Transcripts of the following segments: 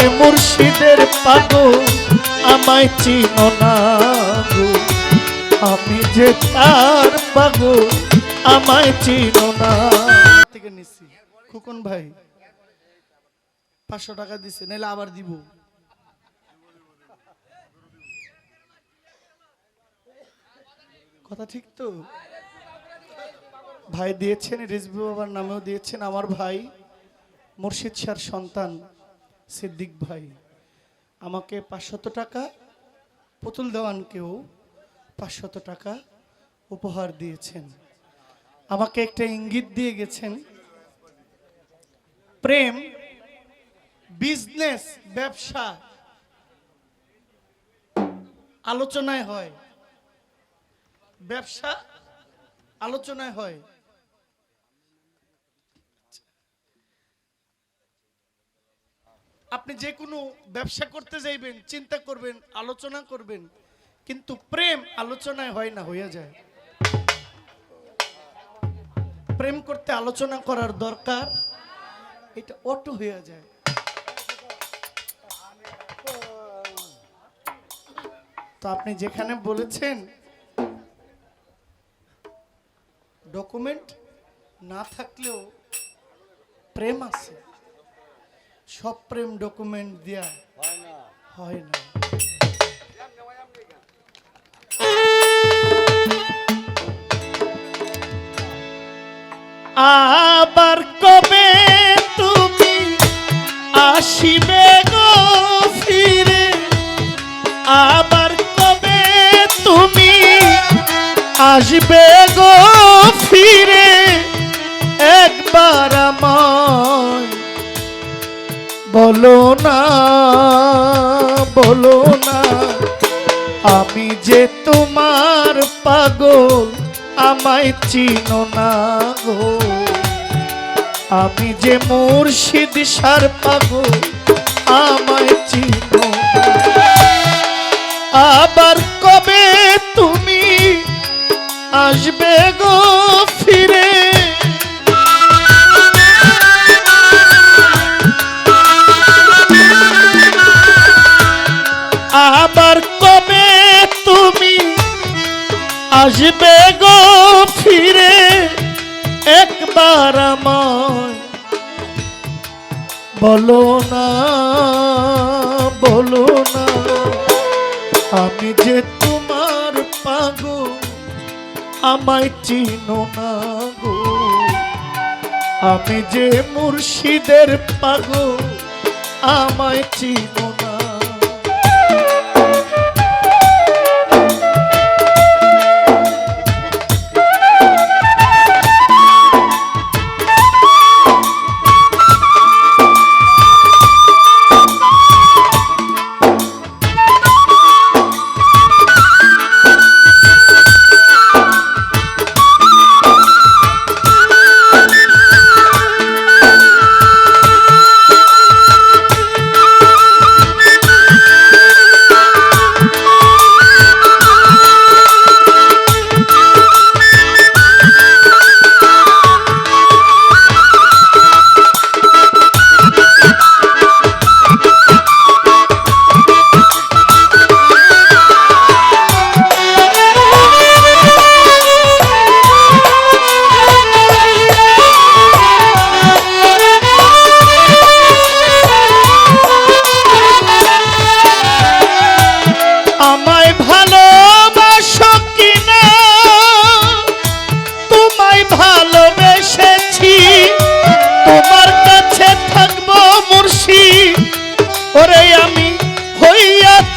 যে মুর্শিদের পাগল, আমায় চিনো না গো। আমি যে তার পাগল, আমায় চিনো না। থেকে নিচ্ছি খুকুন ভাই, পাঁচশো টাকা দিছে নাহলে আবার দিব। কথা ঠিক তো? ভাই দিয়েছেন রিজবি বাবার নামেও দিয়েছেন। আমার ভাই মুর্শিদ শাহর সন্তান। সিদ্দিক ভাই, আমাকে পাঁচশত টাকা, পুতুল দেওয়ানকেও পাঁচশত টাকা উপহার দিয়েছেন। আমাকে একটা ইঙ্গিত দিয়ে গেছেন, প্রেম, বিজনেস, ব্যবসা আলোচনায় হয়। ব্যবসা আলোচনায় হয়। আপনি যে কোনো ব্যবসা করতে যাইবেন, চিন্তা করবেন, আলোচনা করবেন, কিন্তু প্রেম আলোচনায় হয় না, হইয়া যায়। প্রেম করতে আলোচনা করার দরকার, এটা অটো হইয়া যায়। তো আপনি যেখানে বলেছেন ডকুমেন্ট না থাকলেও প্রেম আছে। সব প্রেম ডকুমেন্ট দেয়া হয় না। আবার কবে তুমি আসিবে গো ফিরে? আবার কবে তুমি আসবে গো ফিরে? বলো না বলো না, আমি যে তোমার পাগল, আমায় চিনো না গো। আমি যে মুর্শিদ সার পাগল, আমায় চিনো আবার কবে তুমি আসবে গো আসবে গো ফিরে একবার আমায়। বলো না বলো না, আমি যে তোমার পাগল, আমায় চিনো না গো। আমি যে মুর্শিদের পাগল, আমায় চিনো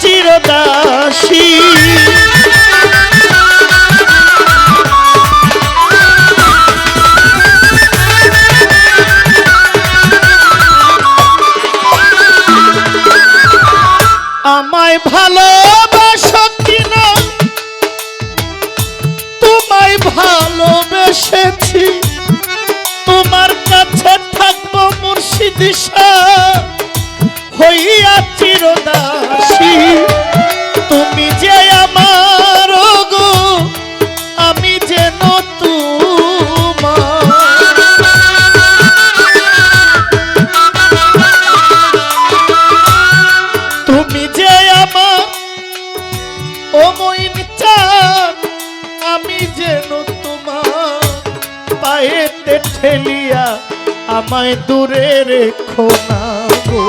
চিরদাসী। আমায় ভালোবাসো তোমায় তোমার কাছে থাকব মুর্শিদ ও মইন আমি যেন তোমার পায়েতে ঠেলিয়া আমায় দূরে রেখো না গো।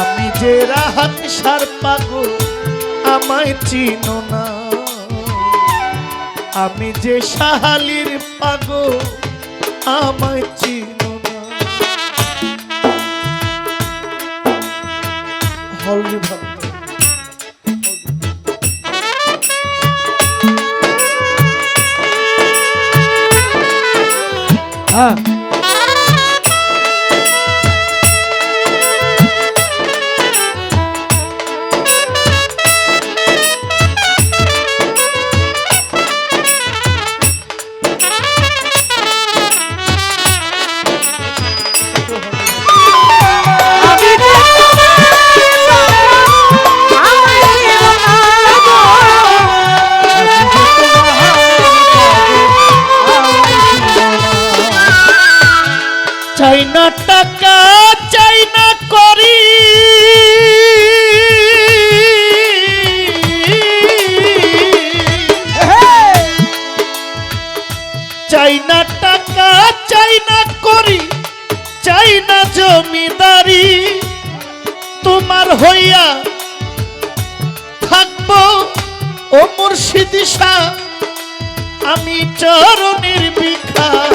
আমি যে রাহাত সার পাগো আমায় চিনো না। আমি যে সাহালির পাগো আমায় চিনো না। হল ভালো হ্যাঁ আমি চরণের ভিখারি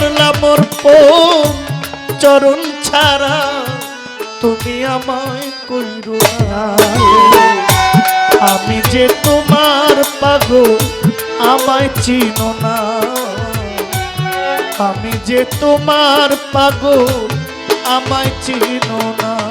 করলাম চরণ ছাড়া তুমি আমায় কইরো আমি যে তোমার পাগল, আমায় চিনো না। আমি যে তোমার পাগল, আমায় চিনো না।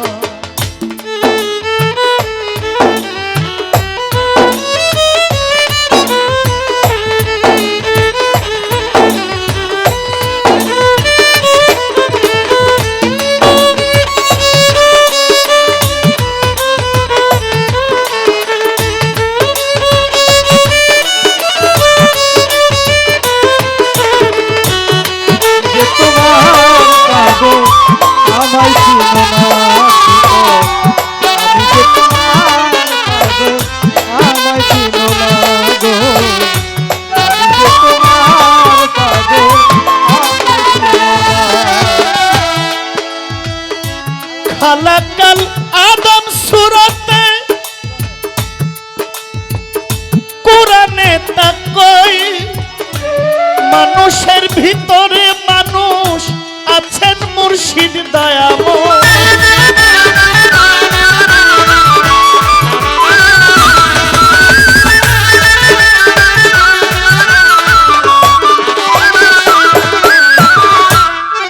পাগল, আমায় চিনো না গো না। তাকই মানুষের ভিতরে মুর্শিদ দয়াময়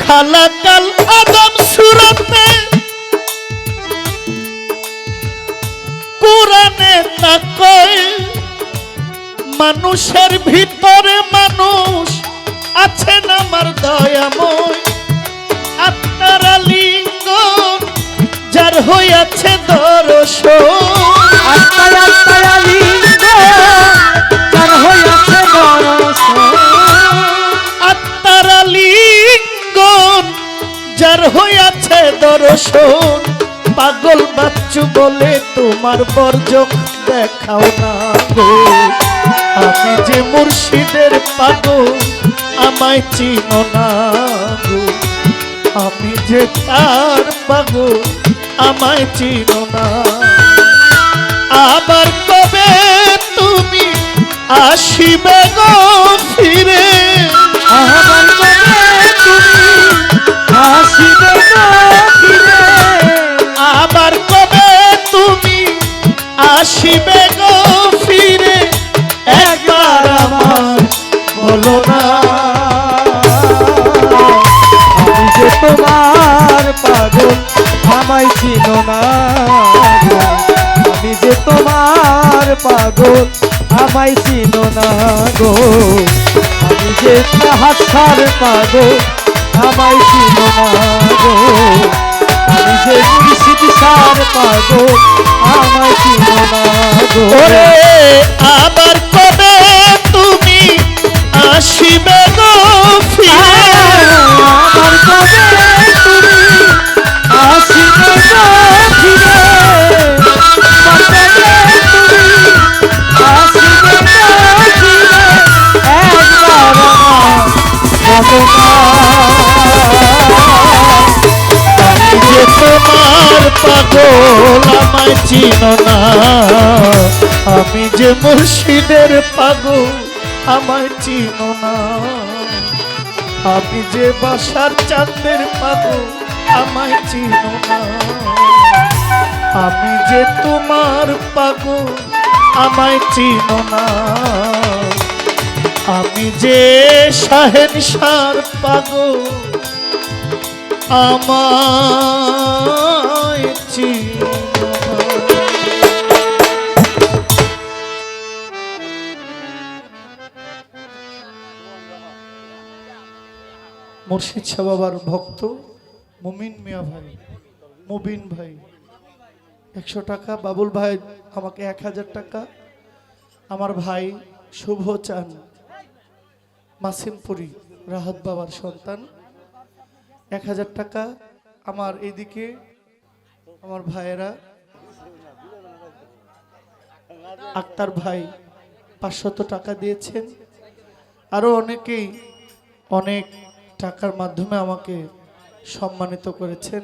খালাকাল সুরতে কোরআনে তাকই মানুষের ভিতরে মানুষ আছেন আমার দয়াময়। যার হইয়াছে দর্শন আত্মায় দর্শন, পাগল বাচ্চু বলে তোমার বর্জক দেখাও না গো। আমি যে মুর্শিদের পাগল, আমায় চিনো না গো। আমি যে তার পাগল আমায় চিনো না আবার কবে তুমি আসিবে গো ফিরে আবার কবে তুমি আসিবে গো ফিরে? আবার কবে তুমি আসিবে না আমি যে তোমার পাগল আমায় চিনো না গো। আমি যে হাসার পাগল আমায় চিনো না গো। আমি যে মুর্শিদ সার পাগল আমায় চিনো না গো। আবার কবে তুমি আসিবে গো ফিরে? আমার কবে আমি যে তোমার পাগল আমায় চিনো না। আমি যে মুর্শিদের পাগল আমায় চিনো না। আমি যে বাসার চাঁদের পাগল আমায় চিনো না। আমি যে তোমার পাগল আমায় চিনো না। আমি যে শাহেন সার পাগল, আমায় মুর্শিদ শাহ বাবার ভক্ত, মুমিন মিয়া ভাই, মুবিন ভাই। একশো টাকা, বাবুল ভাই, আমাকে এক হাজার টাকা। আমার ভাই শুভ চান। মাসিমপুরি রাহাত বাবার সন্তান। এক হাজার টাকা আমার এদিকে, আমার ভাইয়েরা। আক্তার ভাই পাঁচশত টাকা দিয়েছেন। আরও অনেকেই অনেক টাকার মাধ্যমে আমাকে সম্মানিত করেছেন।